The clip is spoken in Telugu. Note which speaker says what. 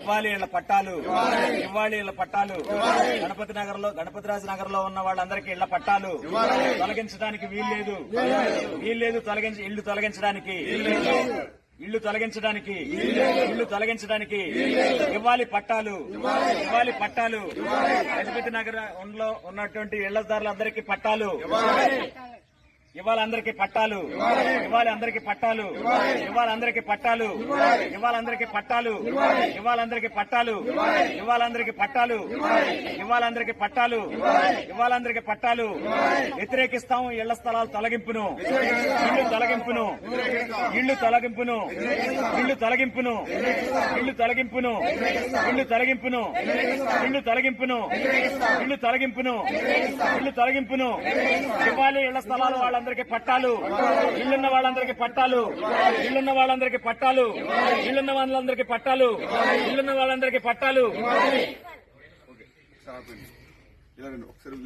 Speaker 1: ఇవ్వాలి వీళ్ళ పట్టాలు. ఇవ్వాలి వీళ్ళ పట్టాలు. గణపతి నగర్లో గణపతి రాజు నగర్లో ఉన్న వాళ్ళందరికీ ఇళ్ళ పట్టాలు. తొలగించడానికి వీల్లేదు. వీల్లేదు తొలగించి ఇళ్ళు తొలగించడానికి. ఇళ్ళు తొలగించడానికి. ఇళ్ళు తొలగించడానికి. ఇవ్వాలి పట్టాలు. ఇవ్వాలి పట్టాలు. గణపతి నగర్ ఉన్నటువంటి ఇళ్ళదారులందరికీ పట్టాలు. ఇవాళ అందరికి పట్టాలు. ఇవాళ అందరికి పట్టాలు. ఇవాళ అందరికి పట్టాలు. ఇవాళ అందరికి పట్టాలు. ఇవాళ అందరికి పట్టాలు. ఇవాళ అందరికి పట్టాలు. ఇవాళ అందరికి పట్టాలు. ఇవాళ అందరికి పట్టాలు. వ్యతిరేకిస్తాం ఇళ్ళ స్థలాలు తొలగింపును. ఇల్లు తొలగింపును. ఇల్లు తొలగింపును. ఇల్లు తొలగింపును. ఇల్లు తొలగింపును. ఇల్లు తొలగింపును. ఇల్లు తొలగింపును. ఇల్లు తొలగింపును. ఇల్లు తొలగింపును. ఇవ్వాలి ఇళ్ళ స్థలాలు వాళ్ళందరికీ పట్టాలు. ఇల్లున్న వాళ్ళందరికీ పట్టాలు. ఇల్లున్న వాళ్ళందరికీ పట్టాలు. ఇల్లున్న వాళ్ళందరికీ పట్టాలు. ఇల్లున్న వాళ్ళందరికీ పట్టాలు.
Speaker 2: ఒకసారి